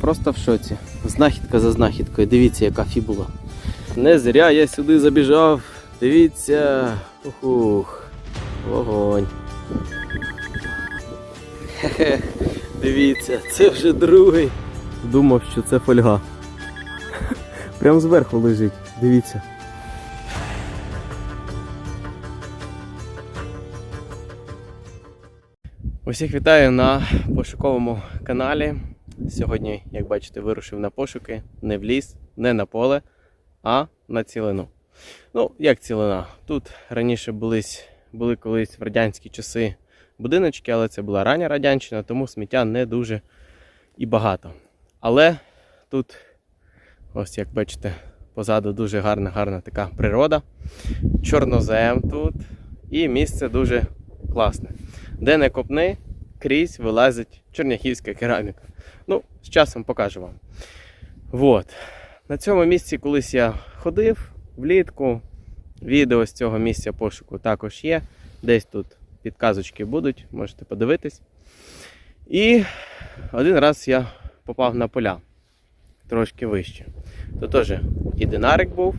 просто в шоці. Знахідка за знахідкою. Дивіться, яка фібула. Не зря я сюди забіжав. Дивіться. Ух. Вогонь. Хе-хе. Дивіться, це вже другий. Думав, що це фольга. Прям зверху лежить. Дивіться. Усіх вітаю на пошуковому каналі. Сьогодні, як бачите, вирушив на пошуки не в ліс, не на поле, а на цілину. Ну, як цілина? Тут раніше були, були колись в радянські часи будиночки, але це була рання радянщина, тому сміття не дуже і багато. Але тут, ось як бачите, позаду дуже гарна, гарна така природа. Чорнозем тут. І місце дуже класне. Де не копни, крізь вилазить чорняхівська кераміка. Ну, з часом покажу вам. Вот. На цьому місці колись я ходив влітку. Відео з цього місця пошуку також є. Десь тут підказочки будуть, можете подивитись. І один раз я попав на поля трошки вище. То теж і динарик був,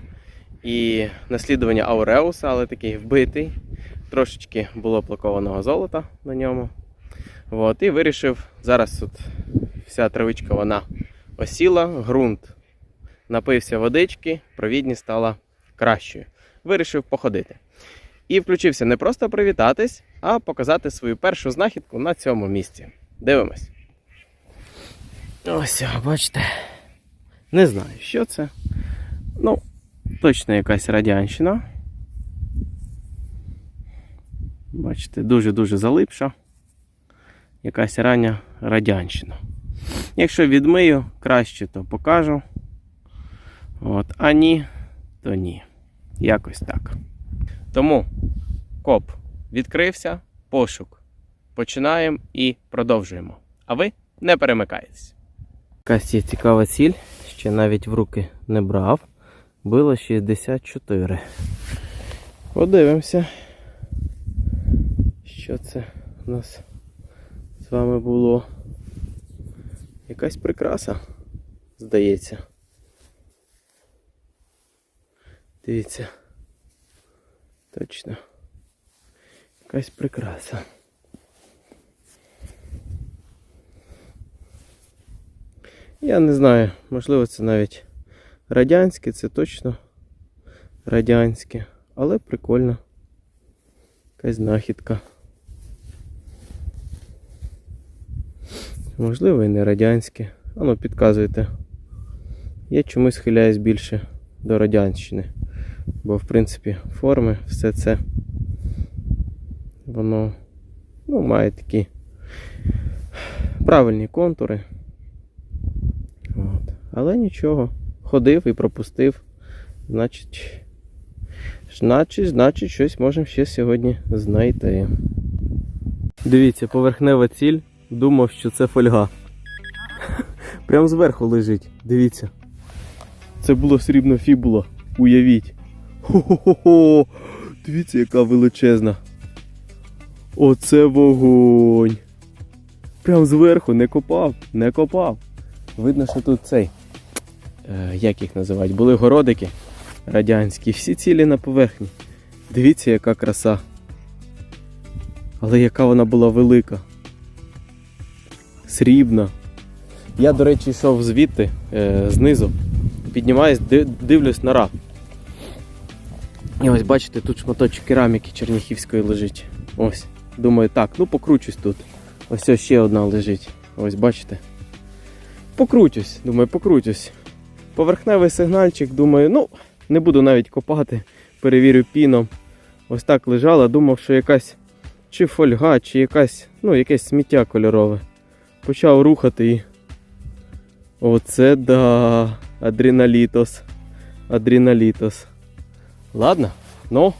і наслідування Ауреуса, але такий вбитий. Трошечки було плакованого золота на ньому. От, і вирішив, зараз тут вся травичка вона осіла, ґрунт напився водички, провідність стала кращою. Вирішив походити. І включився не просто привітатись, а показати свою першу знахідку на цьому місці. Дивимось. Ось, бачите. Не знаю, що це. Ну, точно якась радянщина. Бачите, дуже-дуже залипша. Якась рання радянщина. Якщо відмию краще, то покажу. От, а ні, то ні. Якось так. Тому коп відкрився, пошук. Починаємо і продовжуємо. А ви не перемикайтесь. Якась є цікава ціль, ще навіть в руки не брав. Було 64. Подивимося. Що це у нас з вами було? Якась прикраса, здається. Дивіться. Точно. Якась прикраса. Я не знаю, можливо, це навіть радянське, це точно радянське, але прикольно. Якась знахідка. Можливо, і не радянське. Ану, підказуйте. Я чомусь схиляюсь більше до радянщини. Бо, в принципі, форми, все це воно ну, має такі правильні контури. От. Але нічого. Ходив і пропустив. Значить, значить, значить, щось можемо ще сьогодні знайти. Дивіться, поверхнева ціль. Думав, що це фольга. Прям зверху лежить. Дивіться. Це було срібна фібула. Уявіть. Хо-хо-хо! Дивіться, яка величезна. Оце вогонь. Прям зверху не копав, не копав. Видно, що тут цей. Е, як їх називають? Були городики радянські, всі цілі на поверхні. Дивіться, яка краса. Але яка вона була велика. Срібна. Я, до речі, йшов звідти, е, знизу. Піднімаюсь, дивлюсь на ра. І ось бачите, тут шматочок кераміки черніхівської лежить. Ось. Думаю, так, ну покручусь тут. Ось ось ще одна лежить. Ось бачите. Покрутюсь, думаю, покрутюсь. Поверхневий сигнальчик, думаю, ну, не буду навіть копати, перевірю піном. Ось так лежала, думав, що якась чи фольга, чи якась, ну, якесь сміття кольорове. Почав рухати і. Оце да. Адреналітос. Адреналітос. Ладно, ну.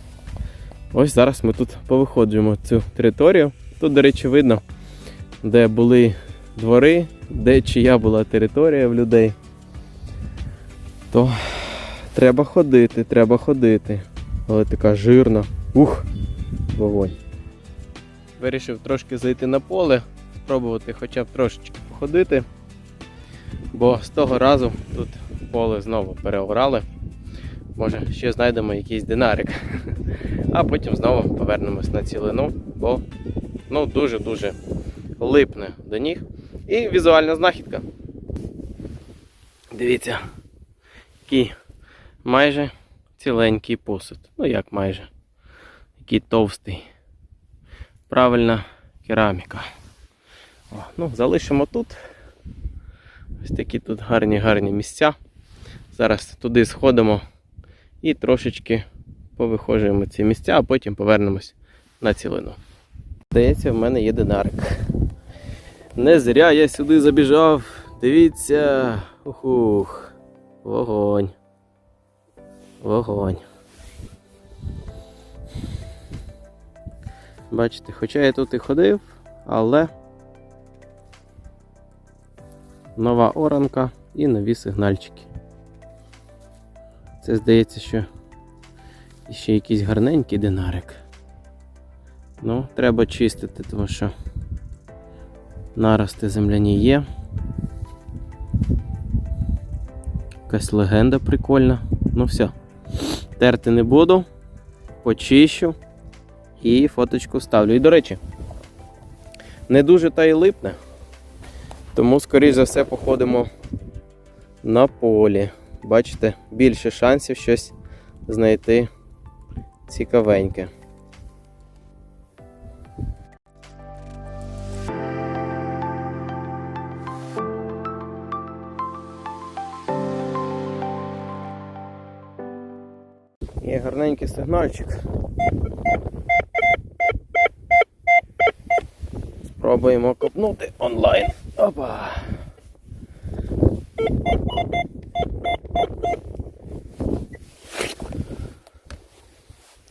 Ось зараз ми тут повиходжуємо цю територію. Тут, до речі, видно, де були двори, де чия була територія в людей. То треба ходити, треба ходити. Але така жирна. Ух, вогонь. Вирішив трошки зайти на поле, спробувати хоча б трошечки походити. Бо з того разу тут поле знову переорали. Може, ще знайдемо якийсь динарик. А потім знову повернемось на цілину, бо ну, дуже-дуже липне до ніг. І візуальна знахідка. Дивіться, який майже ціленький посуд. Ну як майже. Який товстий. Правильна кераміка. О, ну, залишимо тут. Ось такі тут гарні гарні місця. Зараз туди сходимо і трошечки повихожуємо ці місця, а потім повернемось на цілину. Здається, в мене є динарик. Не зря я сюди забіжав. Дивіться. Ух-ух. Вогонь. Вогонь. Бачите, хоча я тут і ходив, але нова оранка і нові сигнальчики. Це здається, що ще якийсь гарненький динарик. Ну, треба чистити, тому що нарости земляні є. Якась легенда прикольна. Ну все. Терти не буду, почищу і фоточку ставлю. І до речі, не дуже та й липне, тому, скоріш за все, походимо на полі. Бачите, більше шансів щось знайти цікавеньке. Є гарненький сигнальчик. Спробуємо копнути онлайн. Опа.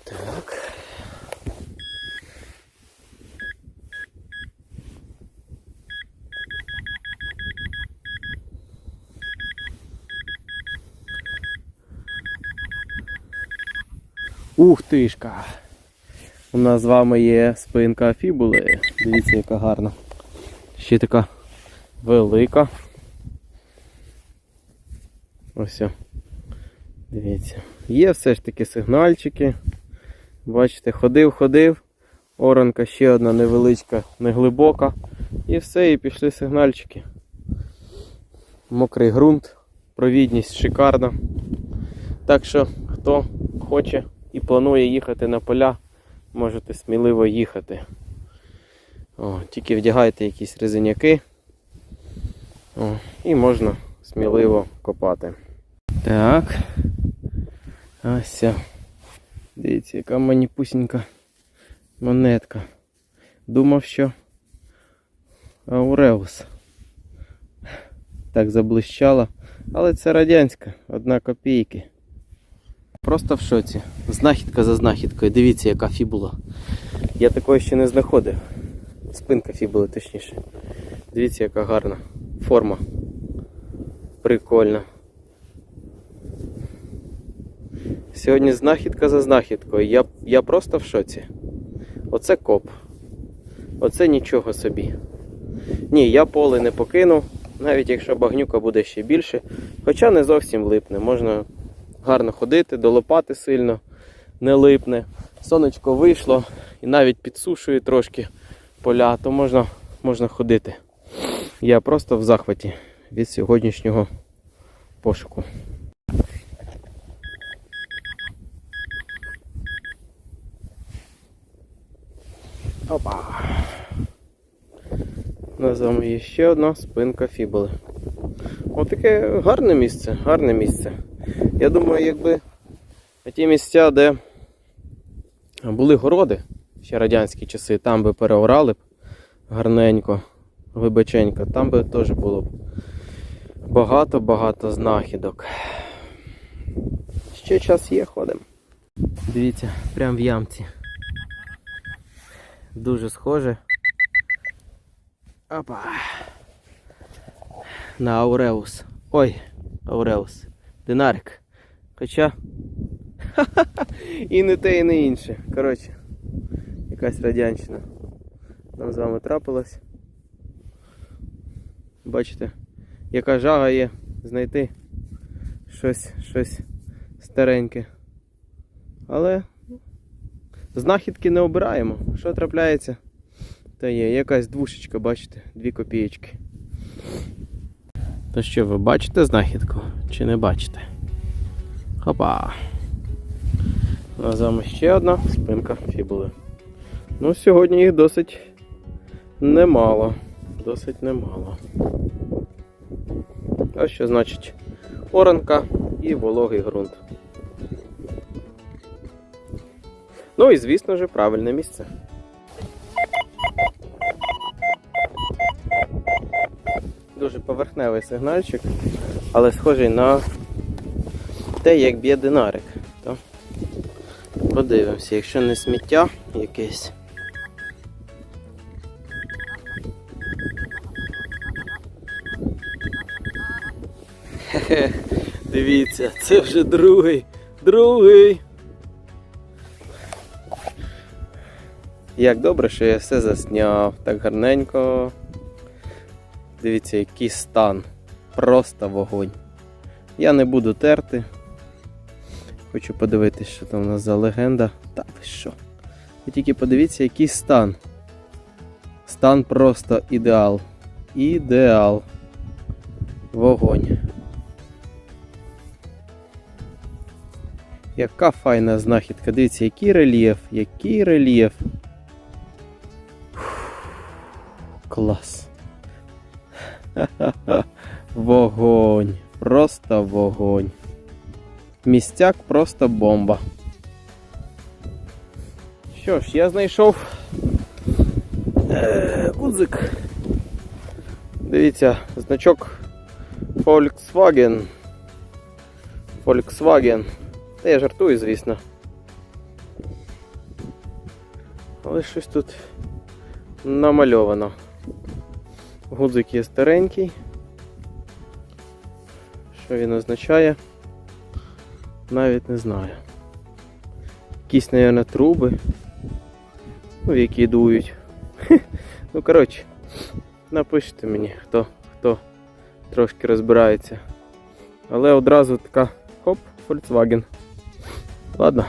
Так. Ух тишка! У нас з вами є спинка фібули. Дивіться, яка гарна. Ще така велика. Ось. Дивіться. Є все ж таки сигнальчики. Бачите, ходив, ходив. Оранка ще одна невеличка, неглибока. І все, і пішли сигнальчики. Мокрий ґрунт, провідність шикарна. Так що, хто хоче і планує їхати на поля, можете сміливо їхати. О, тільки вдягайте якісь резиняки. О, і можна сміливо копати. Так. Ось. Дивіться, яка маніпусінька монетка. Думав, що Ауреус. Так заблищала. Але це радянська, одна копійки. Просто в шоці. Знахідка за знахідкою. Дивіться, яка фібула. Я такої ще не знаходив. Спинка фібули, точніше. Дивіться, яка гарна форма. Прикольна. Сьогодні знахідка за знахідкою. Я, я просто в шоці. Оце коп. Оце нічого собі. Ні, я поле не покину, навіть якщо багнюка буде ще більше. Хоча не зовсім липне. Можна гарно ходити, долопати сильно, не липне. Сонечко вийшло і навіть підсушує трошки поля, то можна, можна ходити. Я просто в захваті від сьогоднішнього пошуку. Опа. У нас є ще одна спинка фібули. Отаке гарне місце, гарне місце. Я думаю, якби ті місця, де були городи, ще радянські часи, там би переорали б гарненько, глибоченько, там би теж було багато-багато знахідок. Ще час є, ходимо. Дивіться, прям в ямці. Дуже схоже. Опа. На Ауреус. Ой, Ауреус. Динарик. Хоча. і не те, і не інше. Коротше, якась радянщина. Нам з вами трапилась. Бачите, яка жага є знайти щось, щось стареньке. Але знахідки не обираємо. Що трапляється? Та є якась двушечка, бачите, дві копієчки. То що, ви бачите знахідку чи не бачите? Хопа! А ще одна спинка фібули. Ну, сьогодні їх досить немало. Досить немало. А що значить оранка і вологий ґрунт. Ну і звісно ж правильне місце. Дуже поверхневий сигнальчик, але схожий на те, як б'є динарик. Подивимося, якщо не сміття якесь. Дивіться, це вже другий. Другий. Як добре, що я все засняв так гарненько. Дивіться, який стан. Просто вогонь. Я не буду терти. Хочу подивитись, що там у нас за легенда. Та ви що? Ви тільки подивіться, який стан. Стан просто ідеал. Ідеал. Вогонь. Яка файна знахідка. Дивіться, який рельєф, який рельєф. Клас. Вогонь. Просто вогонь. Містяк просто бомба. Що ж, я знайшов е, гудзик. Дивіться, значок Volkswagen. Volkswagen. Та я жартую, звісно. Але щось тут намальовано. Гудзик є старенький. Що він означає? Навіть не знаю. Якісь, мабуть, труби, ну, які дують. Ну, коротше, напишіть мені, хто, хто трошки розбирається. Але одразу така хоп, Volkswagen. Ладно.